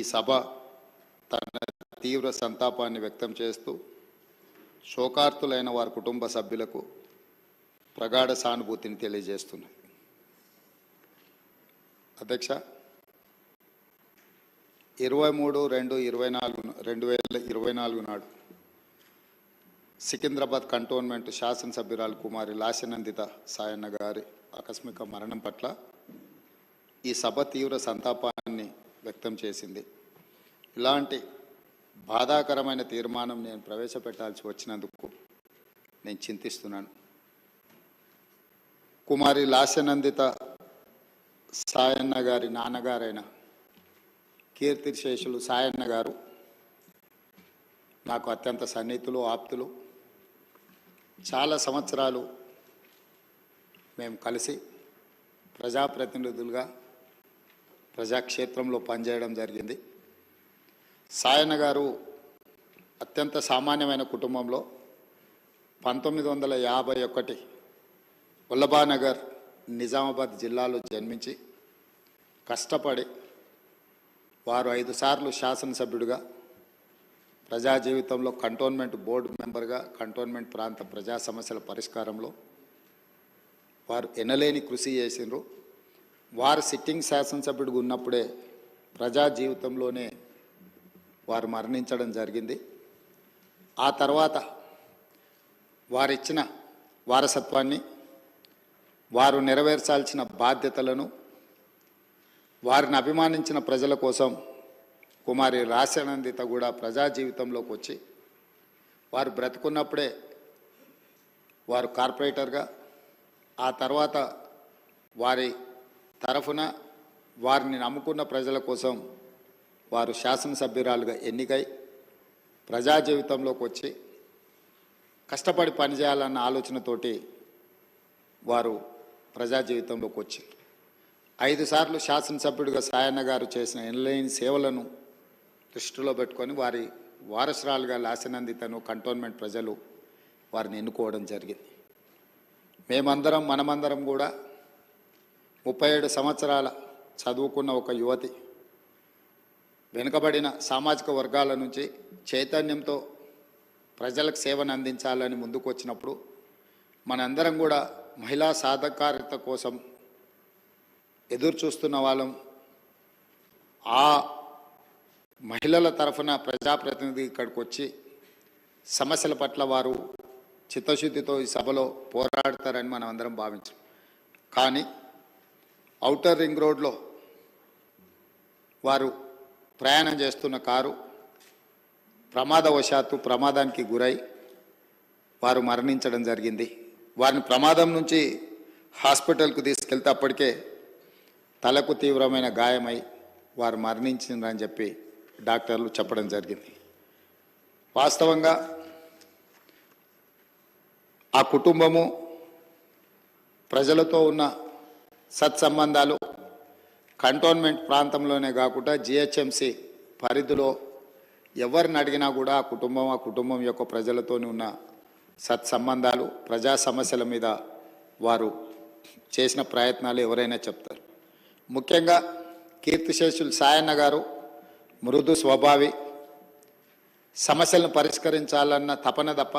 ఈ సభ తన తీవ్ర సంతాపాన్ని వ్యక్తం చేస్తూ శోకార్తులైన వారి కుటుంబ సభ్యులకు ప్రగాఢ సానుభూతిని తెలియజేస్తున్నది అధ్యక్ష ఇరవై మూడు రెండు ఇరవై నాలుగు రెండు వేల ఇరవై నాలుగు నాడు సికింద్రాబాద్ కంటోన్మెంట్ శాసనసభ్యురాలు కుమారి లాశనందిత సాయన్న గారి ఆకస్మిక మరణం పట్ల ఈ సభ తీవ్ర సంతాపాన్ని వ్యక్తం చేసింది. ఇలాంటి బాధాకరమైన తీర్మానం నేను ప్రవేశపెట్టాల్సి వచ్చినందుకు నేను చింతిస్తున్నాను. కుమారి లాస్యనందిత సాయన్న గారి నాన్నగారైన కీర్తిశేషులు సాయన్న గారు నాకు అత్యంత సన్నిహితులు ఆప్తులు. చాలా సంవత్సరాలు మేము కలిసి ప్రజాప్రతినిధులుగా ప్రజాక్షేత్రంలో పనిచేయడం జరిగింది. సాయన్న గారు అత్యంత సామాన్యమైన కుటుంబంలో పంతొమ్మిది వందల యాభై ఒకటి వల్లభానగర్ నిజామాబాద్ జిల్లాలో జన్మించి కష్టపడి వారు ఐదు సార్లు శాసనసభ్యుడిగా ప్రజా జీవితంలో కంటోన్మెంట్ బోర్డు మెంబర్గా కంటోన్మెంట్ ప్రాంత ప్రజా సమస్యల పరిష్కారంలో వారు ఎనలేని కృషి చేసిండ్రు. వారు సిట్టింగ్ శాసనసభ్యుడిగా ఉన్నప్పుడే ప్రజా జీవితంలోనే వారు మరణించడం జరిగింది. ఆ తర్వాత వారిచ్చిన వారసత్వాన్ని వారు నెరవేర్చాల్సిన బాధ్యతలను వారిని అభిమానించిన ప్రజల కోసం కుమారి రాశానందిత కూడా ప్రజా జీవితంలోకి వచ్చి వారు బ్రతుకున్నప్పుడే వారు కార్పొరేటర్గా ఆ తర్వాత వారి తరఫున వారిని నమ్ముకున్న ప్రజల కోసం వారు శాసనసభ్యురాలుగా ఎన్నికై ప్రజా జీవితంలోకి వచ్చి కష్టపడి పనిచేయాలన్న ఆలోచనతోటి వారు ప్రజా జీవితంలోకి వచ్చి ఐదు సార్లు శాసనసభ్యుడిగా సాయన్న గారు చేసిన ఎన్లైన్ సేవలను దృష్టిలో పెట్టుకొని వారి వారసురాలుగా లాసినందితను కంటోన్మెంట్ ప్రజలు వారిని ఎన్నుకోవడం జరిగింది. మేమందరం మనమందరం కూడా ముప్పై ఏడు సంవత్సరాల చదువుకున్న ఒక యువతి వెనుకబడిన సామాజిక వర్గాల నుంచి చైతన్యంతో ప్రజలకు సేవను అందించాలని ముందుకు వచ్చినప్పుడు మనందరం కూడా మహిళా సాధకారిత కోసం ఎదురు చూస్తున్న వాళ్ళం. ఆ మహిళల తరఫున ప్రజాప్రతినిధి ఇక్కడికి వచ్చి సమస్యల పట్ల వారు చిత్తశుద్ధితో ఈ సభలో పోరాడతారని మనం అందరం భావించాం. కానీ ఔటర్ రింగ్ రోడ్లో వారు ప్రయాణం చేస్తున్న కారు ప్రమాదవశాత్తు ప్రమాదానికి గురై వారు మరణించడం జరిగింది. వారిని ప్రమాదం నుంచి హాస్పిటల్కు తీసుకెళ్తే అప్పటికే తలకు తీవ్రమైన గాయమై వారు మరణించిందని చెప్పి డాక్టర్లు చెప్పడం జరిగింది. వాస్తవంగా ఆ కుటుంబము ప్రజలతో ఉన్న సత్సంబంధాలు. కంటోన్మెంట్ ప్రాంతంలోనే కాకుండా జిహెచ్ఎంసి పరిధిలో ఎవరిని అడిగినా కూడా ఆ కుటుంబం ఆ కుటుంబం యొక్క ప్రజలతోని ఉన్న సత్సంబంధాలు ప్రజా సమస్యల మీద వారు చేసిన ప్రయత్నాలు ఎవరైనా చెప్తారు. ముఖ్యంగా కీర్తిశేషులు సాయన్న గారు మృదు స్వభావి సమస్యలను పరిష్కరించాలన్న తపన తప్ప